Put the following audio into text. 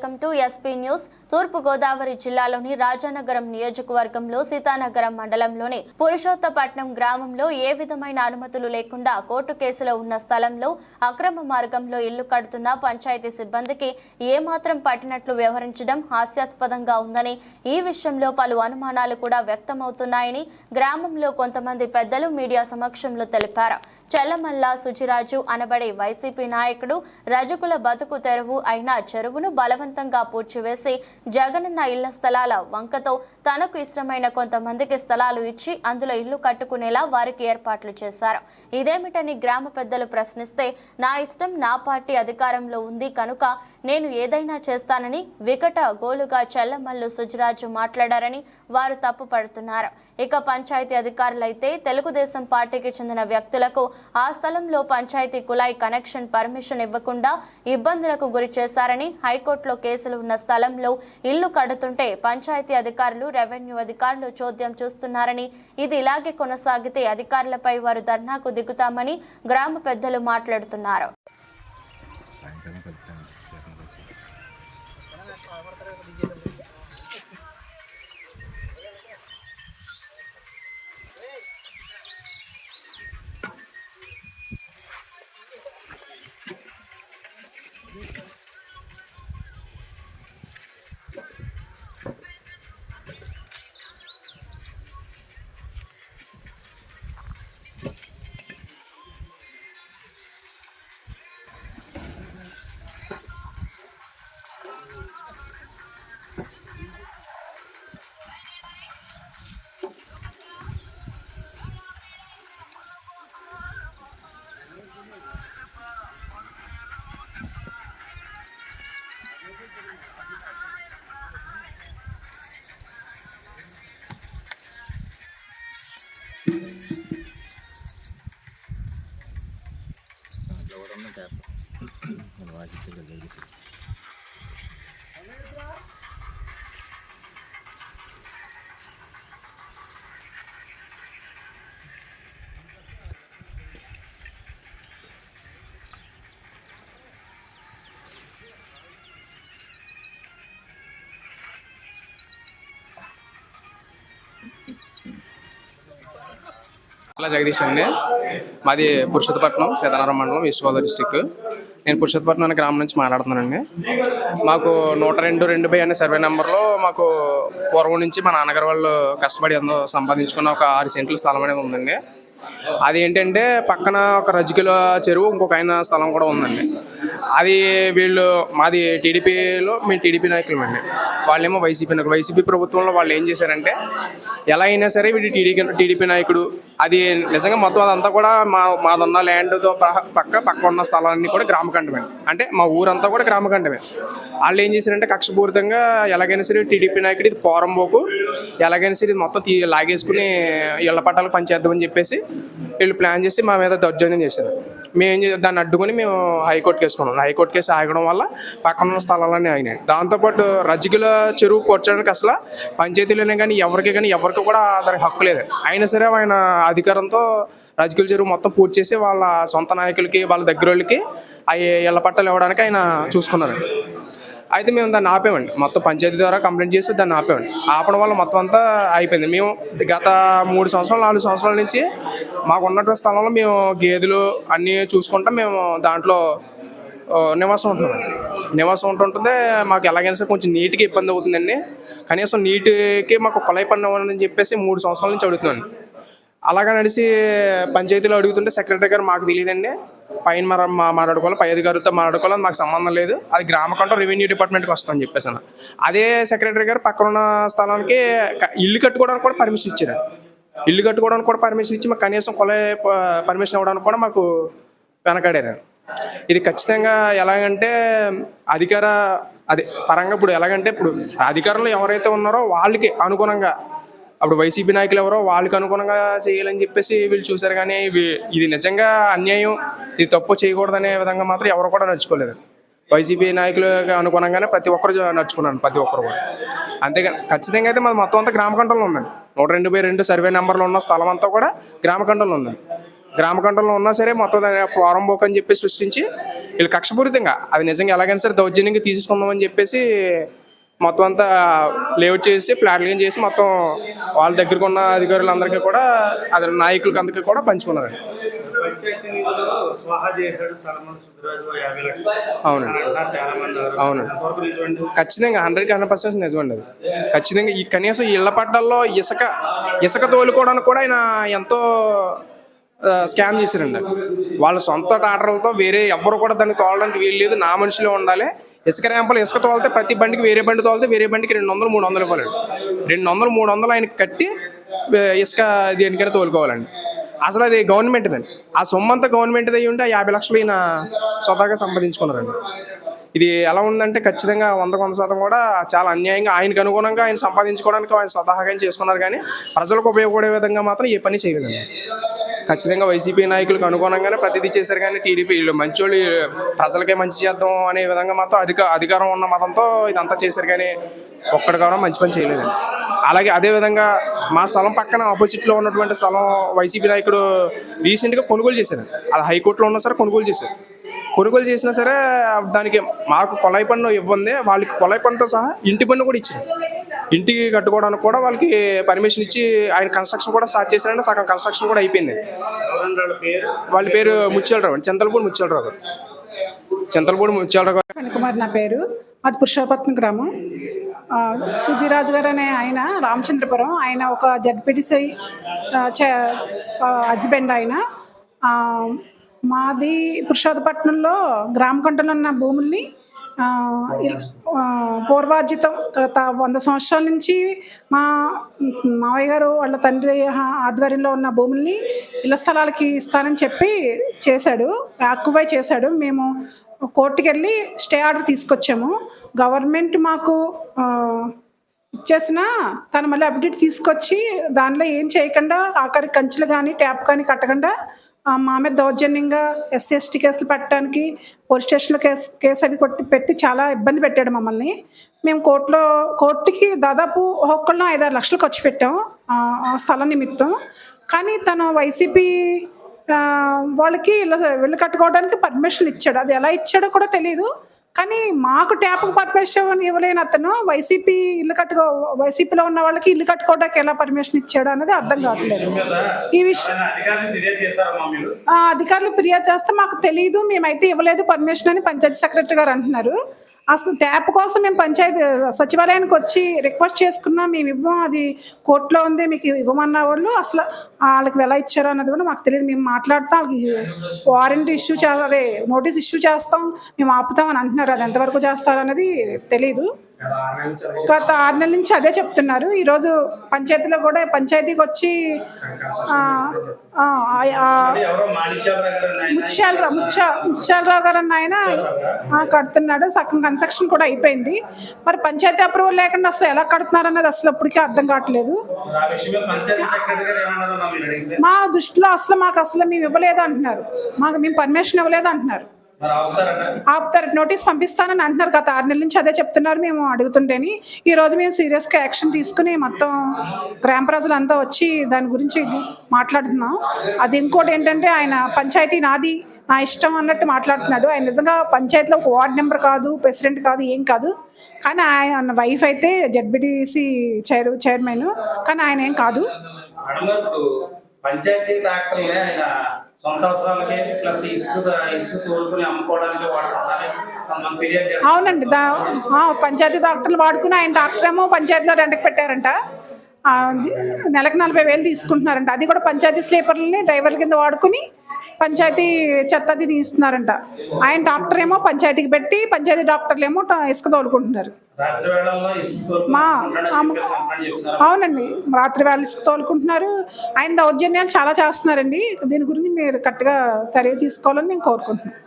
Welcome to SP news తూర్పుగోదావరి జిల్లాలోని రాజానగరం నియోజకవర్గంలో సీతానగరం మండలంలోని పురుషోత్తపట్నం గ్రామంలో ఏ విధమైన అనుమతులు లేకుండా కోర్టు కేసులో ఉన్న స్థలంలో అక్రమ మార్గంలో ఇల్లు కడుతున్న పంచాయతీ సిబ్బందికి ఏమాత్రం పట్టినట్లు వ్యవహరించడం హాస్యాస్పదంగా ఉందని ఈ విషయంలో పలు అనుమానాలు కూడా వ్యక్తమవుతున్నాయని గ్రామంలో కొంతమంది పెద్దలు మీడియా సమక్షంలో తెలిపారు. చెల్లమల్ల సుచిరాజు అనబడే వైసీపీ నాయకుడు రజకుల బతుకు తెరువు అయిన చెరువును బలవంతంగా పూడ్చివేసి జగనన్న ఇళ్ళ స్థలాల వంకతో తనకు ఇష్టమైన కొంతమందికి స్థలాలు ఇచ్చి అందులో ఇల్లు కట్టుకునేలా వారికి ఏర్పాట్లు చేశారు. ఇదేమిటని గ్రామ పెద్దలు ప్రశ్నిస్తే నా ఇష్టం నా పార్టీ అధికారంలో ఉంది కనుక నేను ఏదైనా చేస్తానని వికట గోలుగా చెల్లమల్లు సుజరాజు మాట్లాడారని వారు తప్పు పడుతున్నారు. ఇక పంచాయతీ అధికారులైతే తెలుగుదేశం పార్టీకి చెందిన వ్యక్తులకు ఆ స్థలంలో పంచాయతీ కులాయి కనెక్షన్ పర్మిషన్ ఇవ్వకుండా ఇబ్బందులకు గురి చేశారని హైకోర్టులో కేసులు ఉన్న స్థలంలో ఇల్లు కడుతుంటే పంచాయతీ అధికారులు రెవెన్యూ అధికారులు చోద్యం చూస్తున్నారని ఇది ఇలాగే కొనసాగితే అధికారులపై వారు ధర్నాకు దిగుతామని గ్రామ పెద్దలు మాట్లాడుతున్నారు. దాంట్లో కూడా ఉన్న ట్యాప్ మన వాకిస్తే జరిగింది అలా జగదీష్ అండి మాది పురుషోత్తపట్నం సీతారాం మండలం ఈస్ట్ గోదావరి డిస్టిక్ నేను పురుషోత్తపట్నం అనే గ్రామం నుంచి మాట్లాడుతున్నానండి. మాకు నూట రెండు రెండు బై అనే సర్వే నెంబర్లో మాకు పూర్వం నుంచి మా నాన్నగారు వాళ్ళు కష్టపడి ఎంతో సంపాదించుకున్న ఒక ఆరు సెంట్ల స్థలం అనేది ఉందండి. అది ఏంటంటే పక్కన ఒక రజకిల చెరువు ఇంకొక ఆయన స్థలం కూడా ఉందండి. అది వీళ్ళు మాది టీడీపీలో మేము టీడీపీ నాయకులమండి. వాళ్ళేమో వైసీపీ నాయకులు. వైసీపీ ప్రభుత్వంలో వాళ్ళు ఏం చేశారంటే ఎలా అయినా సరే వీటి టీడీపీ టీడీపీ నాయకుడు. అది నిజంగా మొత్తం అదంతా కూడా మా మాదన్న ల్యాండ్తో పక్క పక్క ఉన్న స్థలాలన్నీ కూడా గ్రామకంఠమే అంటే మా ఊరంతా కూడా గ్రామకంఠమే వాళ్ళు ఏం చేశారంటే కక్షపూరితంగా ఎలాగైనా సరే టీడీపీ నాయకుడు ఇది పోరంబోకు ఎలాగైనా సరే ఇది మొత్తం తీ లాగేసుకుని ఇళ్ళ పట్టాలు పనిచేద్దామని చెప్పేసి వీళ్ళు ప్లాన్ చేసి మా మీద దౌర్జన్యం చేశారు. మేము ఏం దాన్ని అడ్డుకొని మేము హైకోర్టుకి వేసుకున్నాం. హైకోర్టు కేసు ఆగడం వల్ల పక్కన ఉన్న స్థలాలన్నీ ఆగినాయి. దాంతోపాటు రజకుల చెరువు కూర్చోడానికి అసలు పంచాయతీలోనే కానీ ఎవరికి కానీ ఎవరికి కూడా దానికి హక్కు లేదు. అయినా సరే ఆయన అధికారంతో రజకుల చెరువు మొత్తం పూర్తి చేసి వాళ్ళ సొంత నాయకులకి వాళ్ళ దగ్గర వాళ్ళకి అవి ఇళ్ళ పట్టాలు ఇవ్వడానికి ఆయన చూసుకున్నారు. అయితే మేము దాన్ని ఆపేమండి. మొత్తం పంచాయతీ ద్వారా కంప్లైంట్ చేసి దాన్ని ఆపేమండి. ఆపడం వల్ల మొత్తం అంతా అయిపోయింది. మేము గత మూడు సంవత్సరాలు నాలుగు సంవత్సరాల నుంచి మాకు ఉన్నటువంటి స్థలంలో మేము గేదెలు అన్నీ చూసుకుంటా మేము దాంట్లో నివాసం ఉంటున్నాం. నివాసం ఉంటుంటే మాకు ఎలాగైనా సరే కొంచెం నీట్గా ఇబ్బంది అవుతుందండి. కనీసం నీటికి మాకు కొలై పని ఇవ్వాలని చెప్పేసి మూడు సంవత్సరాల నుంచి అడుగుతున్నాను. అలాగా నడిచి పంచాయతీలో అడుగుతుంటే సెక్రటరీ గారు మాకు తెలియదండి. పైన మన మా మాట్లాడుకోవాలి? పై అధికారులతో మాట్లాడుకోవాలి? మాకు సంబంధం లేదు. అది గ్రామ కంట్రోల్ రెవెన్యూ డిపార్ట్మెంట్కి వస్తుందని చెప్పేసి అన్న అదే సెక్రటరీ గారు పక్కనున్న స్థలానికి ఇల్లు కట్టుకోవడానికి కూడా పర్మిషన్ ఇచ్చారు. ఇల్లు కట్టుకోవడానికి కూడా పర్మిషన్ ఇచ్చి మాకు కనీసం కొలే పర్మిషన్ ఇవ్వడానికి కూడా మాకు వెనకాడారు. ఇది ఖచ్చితంగా ఎలాగంటే అధికార అదే పరంగా ఇప్పుడు ఎలాగంటే ఇప్పుడు అధికారంలో ఎవరైతే ఉన్నారో వాళ్ళకి అనుగుణంగా అప్పుడు వైసీపీ నాయకులు ఎవరో వాళ్ళకి అనుగుణంగా చేయాలని చెప్పేసి వీళ్ళు చూశారు కానీ ఇవి- ఇది నిజంగా అన్యాయం ఇది తప్పు చేయకూడదనే విధంగా మాత్రం ఎవరు కూడా నడుచుకోలేదు. వైసీపీ నాయకులకు అనుగుణంగానే ప్రతి ఒక్కరు నడుచుకున్నాను ప్రతి ఒక్కరు కూడా. అంతేగా ఖచ్చితంగా అయితే మాది మొత్తం అంతా గ్రామ కంట్రోల్లో ఉందండి. నూట రెండు బై రెండు సర్వే నెంబర్లో ఉన్న స్థలం అంతా కూడా గ్రామ కంట్రోల్లో ఉందండి. గ్రామ కంట్రోల్లో ఉన్నా సరే మొత్తం దాన్ని ప్రారంభోక్ అని చెప్పి సృష్టించి వీళ్ళు కక్షపూరితంగా అది నిజంగా ఎలాగైనా సరే దౌర్జన్యంగా తీసేసుకుందామని చెప్పేసి మొత్తం అంతా లేఅవుట్ చేసి ఫ్లాట్లు చేసి మొత్తం వాళ్ళ దగ్గరకు ఉన్న అధికారులందరికీ కూడా అది నాయకులకి అందరికీ కూడా పంచుకున్నారండి. అవునండి. అవును. ఖచ్చితంగా హండ్రెడ్కి హండ్రెడ్ పర్సెంట్ నిజమండి అది. ఖచ్చితంగా ఈ కనీసం ఇళ్ళ పడ్డల్లో ఇసుక ఇసుక తోలుకోవడానికి కూడా ఆయన ఎంతో స్కామ్ చేశారండి. వాళ్ళ సొంత టాటర్లతో వేరే ఎవ్వరు కూడా దాన్ని తోలడానికి వీల్లేదు. నా మనిషిలో ఉండాలి. ఇసుక ర్యాంపులు ఇసుక తోలితే ప్రతి బండికి వేరే బండి తోలితే వేరే బండికి రెండు వందలు మూడు వందలు ఇవ్వాలండి. రెండు వందలు మూడు వందలు ఆయనకి కట్టి ఇసుక దేనికైనా తోలుకోవాలండి. అసలు అది గవర్నమెంట్దండి ఆ సొమ్ము అంతా గవర్నమెంట్ది అయ్యి ఉంటే యాభై లక్షలు ఈయన స్వతహాగా సంపాదించుకున్నారండి. ఇది ఎలా ఉందంటే ఖచ్చితంగా వంద వంద శాతం కూడా చాలా అన్యాయంగా ఆయనకు అనుగుణంగా ఆయన సంపాదించుకోవడానికి ఆయన స్వతహాగా ఆయన చేసుకున్నారు కానీ ప్రజలకు ఉపయోగపడే విధంగా మాత్రం ఏ పని చేయలేదండి. ఖచ్చితంగా వైసీపీ నాయకులకు అనుగుణంగానే ప్రతిదీ చేశారు కానీ టీడీపీ వీళ్ళు మంచోళ్ళు ప్రజలకే మంచి చేద్దాం అనే విధంగా మాత్రం అధిక అధికారం ఉన్న మతంతో ఇదంతా చేశారు కానీ ఒక్కడి కూడా మంచి పని చేయలేదండి. అలాగే అదేవిధంగా మా స్థలం పక్కన ఆపోజిట్లో ఉన్నటువంటి స్థలం వైసీపీ నాయకుడు రీసెంట్గా కొనుగోలు చేశారు. అది హైకోర్టులో ఉన్నా సరే కొనుగోలు చేశారు. కొనుగోలు చేసినా సరే దానికి మాకు కొలాయి పన్ను ఇవ్వండి వాళ్ళకి కొలాయి పన్నుతో సహా ఇంటి పన్ను కూడా ఇచ్చారు. ఇంటికి కట్టుకోవడానికి కూడా వాళ్ళకి పర్మిషన్ ఇచ్చి ఆయన కన్స్ట్రక్షన్ కూడా స్టార్ట్ చేశారంటే సగం కన్స్ట్రక్షన్ కూడా అయిపోయింది. వాళ్ళ పేరు? వాళ్ళ పేరు ముత్యాలరావు అండి చింతలపూడి ముత్యాలరావు గారు. చింతలపూడి ముత్యాలరావు గారు. కనకుమార్ నా పేరు. మాది పురుషోత్పట్నం గ్రామం. సుజీరాజు గారు అనే ఆయన రామచంద్రపురం. ఆయన ఒక జడ్పీటీసీ హస్బెండ్ ఆయన. మాది పురుషోత్పట్నంలో గ్రామ కంటలో ఉన్న భూముల్ని పూర్వార్జితం గత వంద సంవత్సరాల నుంచి మా మావయ్య గారు వాళ్ళ తండ్రి ఆధ్వర్యంలో ఉన్న భూముల్ని ఇళ్ళ స్థలాలకి ఇస్తానని చెప్పి చేశాడు ఆక్యుపై చేశాడు. మేము కోర్టుకెళ్ళి స్టే ఆర్డర్ తీసుకొచ్చాము. గవర్నమెంట్ మాకు ఇచ్చేసిన తను మళ్ళీ అప్డేట్ తీసుకొచ్చి దానిలో ఏం చేయకుండా ఆఖరి కంచెలు కానీ ట్యాప్ కానీ కట్టకుండా మా మీద దౌర్జన్యంగా ఎస్సీ ఎస్టీ కేసులు పెట్టడానికి పోలీస్ స్టేషన్లో కేసు కేసు అవి కొట్టి పెట్టి చాలా ఇబ్బంది పెట్టాడు మమ్మల్ని. మేము కోర్టులో కోర్టుకి దాదాపు ఒక్కొక్కళ్ళం ఐదారు లక్షలు ఖర్చు పెట్టాం ఆ, స్థలం నిమిత్తం. కానీ తను వైసీపీ వాళ్ళకి ఇళ్ళ ఇల్లు కట్టుకోవడానికి పర్మిషన్ ఇచ్చాడు. అది ఎలా ఇచ్చాడో కూడా తెలియదు కానీ మాకు ట్యాప్ పర్మిషన్ ఇవ్వలేని అతను. వైసీపీ ఇల్లు కట్టుకో వైసీపీలో ఉన్న వాళ్ళకి ఇల్లు కట్టుకోవడానికి ఎలా పర్మిషన్ ఇచ్చాడు అనేది అర్థం కావట్లేదు. ఈ విషయం అధికారులు ఫిర్యాదు చేస్తే మాకు తెలియదు మేమైతే ఇవ్వలేదు పర్మిషన్ అని పంచాయతీ సెక్రటరీ గారు అంటున్నారు. అసలు ట్యాప్ కోసం మేము పంచాయతీ సచివాలయానికి వచ్చి రిక్వెస్ట్ చేసుకున్నా మేము ఇవ్వం అది కోర్టులో ఉంది మీకు ఇవ్వమన్న వాళ్ళు అసలు వాళ్ళకి ఎలా ఇచ్చారు అన్నది కూడా మాకు తెలియదు. మేము మాట్లాడతాం వాళ్ళకి వారంటీ ఇష్యూ చే అదే నోటీస్ ఇష్యూ చేస్తాం మేము ఆపుతాం అని అంటున్నారు. అది ఎంతవరకు చేస్తారు అనేది తెలియదు గత ఆరు నెలల నుంచి అదే చెప్తున్నారు. ఈరోజు పంచాయతీలో కూడా పంచాయతీకి వచ్చి ముత్యాలరావు ముత్య ముత్యాలరావు గారు అన్న ఆయన కడుతున్నాడు. సగం కన్స్ట్రక్షన్ కూడా అయిపోయింది. మరి పంచాయతీ అప్రూవల్ లేకుండా అసలు ఎలా కడుతున్నారు అన్నది అసలు ఇప్పటికీ అర్థం కావట్లేదు. మా దృష్టిలో అసలు మాకు అసలు మేము ఇవ్వలేదు అంటున్నారు. మాకు మేము పర్మిషన్ ఇవ్వలేదు అంటున్నారు. ఆపుతారు. నోటీస్ పంపిస్తానని అంటున్నారు. గత ఆరు నెలల నుంచి అదే చెప్తున్నారు మేము అడుగుతుంటేని ఈ రోజు మేము సీరియస్గా యాక్షన్ తీసుకుని మొత్తం గ్రామ ప్రజలంతా వచ్చి దాని గురించి మాట్లాడుతున్నాం. అది ఇంకోటి ఏంటంటే ఆయన పంచాయతీ నాది నా ఇష్టం అన్నట్టు మాట్లాడుతున్నాడు. ఆయన నిజంగా పంచాయతీలో ఒక వార్డ్ నెంబర్ కాదు ప్రెసిడెంట్ కాదు ఏం కాదు. కానీ ఆయన వైఫ్ అయితే జడ్బిడిసి చైర్ చైర్మన్. కానీ ఆయన ఏం కాదు. పంచాయతీ ఆయన సొంత అవసరాలకి ప్లస్ ఇసుక ఇసుక తోలుకుని అమ్ముకోవడానికి వాడుకుంటారు. అవునండి. పంచాయతీ డాక్టర్లు వాడుకుని ఆయన డాక్టర్ ఏమో పంచాయతీలో రెంట్కి పెట్టారంట. నెలకు నలభై వేలు తీసుకుంటున్నారంట. అది కూడా పంచాయతీ స్లీపర్లని డ్రైవర్ల కింద వాడుకుని పంచాయతీ చెత్త అది తీస్తున్నారంట. ఆయన డాక్టర్ ఏమో పంచాయతీకి పెట్టి పంచాయతీ డాక్టర్లు ఏమో ఇసుక తోలుకుంటున్నారు. మా అవునండి. రాత్రి వేళ ఇసుక తోలుకుంటున్నారు. ఆయన దౌర్జన్యాలు చాలా చేస్తున్నారండి. దీని గురించి మీరు కరెక్ట్గా చర్య తీసుకోవాలని మేము కోరుకుంటున్నాం